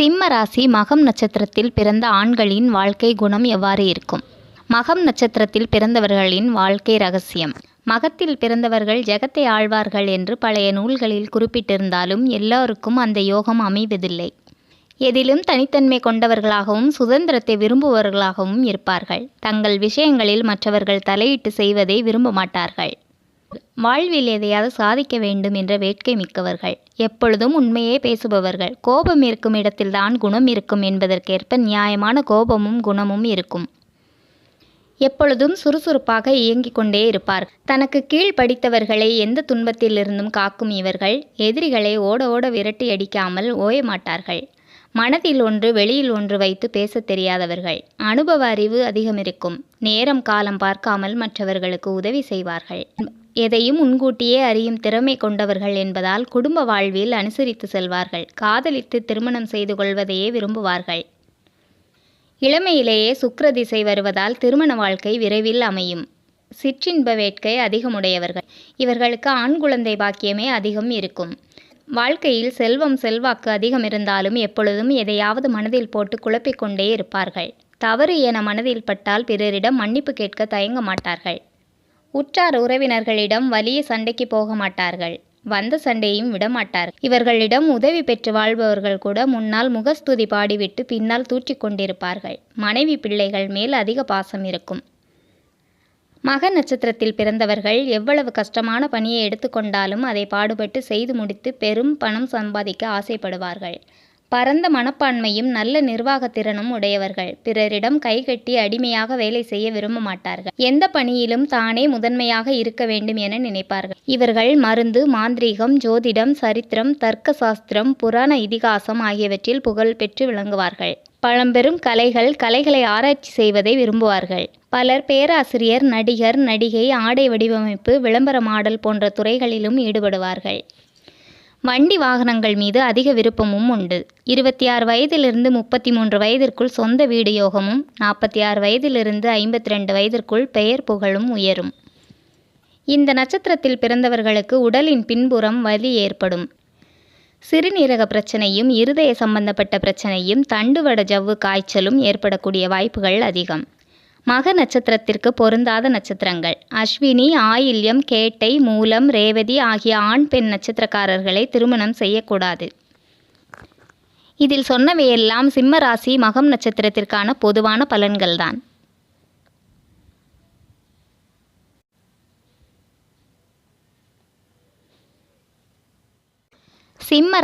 சிம்ம ராசி மகம் நட்சத்திரத்தில் பிறந்த ஆண்களின் வாழ்க்கை குணம் எவ்வாறு இருக்கும்? மகம் நட்சத்திரத்தில் பிறந்தவர்களின் வாழ்க்கை ரகசியம். மகத்தில் பிறந்தவர்கள் ஜெகத்தை ஆழ்வார்கள் என்று பழைய நூல்களில் குறிப்பிட்டிருந்தாலும் எல்லோருக்கும் அந்த யோகம் அமைவதில்லை. எதிலும் தனித்தன்மை கொண்டவர்களாகவும் சுதந்திரத்தை விரும்புபவர்களாகவும் இருப்பார்கள். தங்கள் விஷயங்களில் மற்றவர்கள் தலையிட்டு செய்வதை விரும்ப மாட்டார்கள் வாழ்வில் எதையாவது சாதிக்க வேண்டும் என்ற வேட்கை மிக்கவர்கள். எப்பொழுதும் உண்மையே பேசுபவர்கள். கோபம் இருக்கும் இடத்தில்தான் குணம் இருக்கும் என்பதற்கேற்ப நியாயமான கோபமும் குணமும் இருக்கும். எப்பொழுதும் சுறுசுறுப்பாக இயங்கிக் கொண்டே இருப்பார். தனக்கு கீழ் படித்தவர்களை எந்த துன்பத்திலிருந்தும் காக்கும் இவர்கள் எதிரிகளை ஓட ஓட விரட்டி அடிக்காமல் ஓய மாட்டார்கள். மனதில் ஒன்று வெளியில் ஒன்று வைத்து பேசத் தெரியாதவர்கள். அனுபவ அறிவு அதிகமிருக்கும். நேரம் காலம் பார்க்காமல் மற்றவர்களுக்கு உதவி செய்வார்கள். எதையும் முன்கூட்டியே அறியும் திறமை கொண்டவர்கள் என்பதால் குடும்ப வாழ்வில் அனுசரித்து செல்வார்கள். காதலித்து திருமணம் செய்து கொள்வதையே விரும்புவார்கள். இளமையிலேயே சுக்கர திசை வருவதால் திருமண வாழ்க்கை விரைவில் அமையும். சிற்றின்ப வேட்கை அதிகமுடையவர்கள். இவர்களுக்கு ஆண் குழந்தை பாக்கியமே அதிகம் இருக்கும். வாழ்க்கையில் செல்வம் செல்வாக்கு அதிகம் இருந்தாலும் எப்பொழுதும் எதையாவது மனதில் போட்டு குழப்பிக்கொண்டே இருப்பார்கள். தவறு என மனதில் பட்டால் பிறரிடம் மன்னிப்பு கேட்க தயங்க மாட்டார்கள். உற்றார் உறவினர்களிடம் வலிய சண்டைக்கு போக மாட்டார்கள். வந்த சண்டையும் விடமாட்டார் இவர்களிடம் உதவி பெற்று வாழ்பவர்கள் கூட முன்னால் முகஸ்துதி பாடிவிட்டு பின்னால் தூற்றிக் கொண்டிருப்பார்கள். மனைவி பிள்ளைகள் மேல் அதிக பாசம் இருக்கும். மக நட்சத்திரத்தில் பிறந்தவர்கள் எவ்வளவு கஷ்டமான பணியை எடுத்துக்கொண்டாலும் அதை பாடுபட்டு செய்து முடித்து பெரும் பணம் சம்பாதிக்க ஆசைப்படுவார்கள். பரந்த மனப்பான்மையும் நல்ல நிர்வாகத்திறனும் உடையவர்கள். பிறரிடம் கைகட்டி அடிமையாக வேலை செய்ய விரும்ப மாட்டார்கள் எந்த பணியிலும் தானே முதன்மையாக இருக்க வேண்டும் என நினைப்பார்கள். இவர்கள் மருந்து மாந்திரீகம் ஜோதிடம் சரித்திரம் தர்க்க சாஸ்திரம் புராண இதிகாசம் ஆகியவற்றில் புகழ் பெற்று விளங்குவார்கள். பழம்பெரும் கலைகள் கலைகளை ஆராய்ச்சி செய்வதை விரும்புவார்கள். பலர் பேராசிரியர் நடிகர் நடிகை ஆடை வடிவமைப்பு விளம்பர மாடல் போன்ற துறைகளிலும் ஈடுபடுவார்கள். வண்டி வாகனங்கள் மீது அதிக விருப்பமும் உண்டு. இருபத்தி ஆறு வயதிலிருந்து முப்பத்தி மூன்று வயதிற்குள் சொந்த வீடு யோகமும் நாற்பத்தி ஆறு வயதிலிருந்து ஐம்பத்தி ரெண்டு வயதிற்குள் பெயர் புகழும் உயரும். இந்த நட்சத்திரத்தில் பிறந்தவர்களுக்கு உடலின் பின்புறம் வலி ஏற்படும். சிறுநீரக பிரச்சனையும் இருதய சம்பந்தப்பட்ட பிரச்சனையும் தண்டுவட ஜவ்வு காய்ச்சலும் ஏற்படக்கூடிய வாய்ப்புகள் அதிகம். மக நட்சத்திரத்திற்கு பொருந்தாத நட்சத்திரங்கள். அஸ்வினி ஆயில்யம் கேட்டை மூலம் ரேவதி ஆகிய ஆண் பெண் நட்சத்திரக்காரர்களை திருமணம் செய்யக்கூடாது. இதில் சொன்னவையெல்லாம் சிம்ம ராசி மகம் நட்சத்திரத்திற்கான பொதுவான பலன்கள்தான். சிம்ம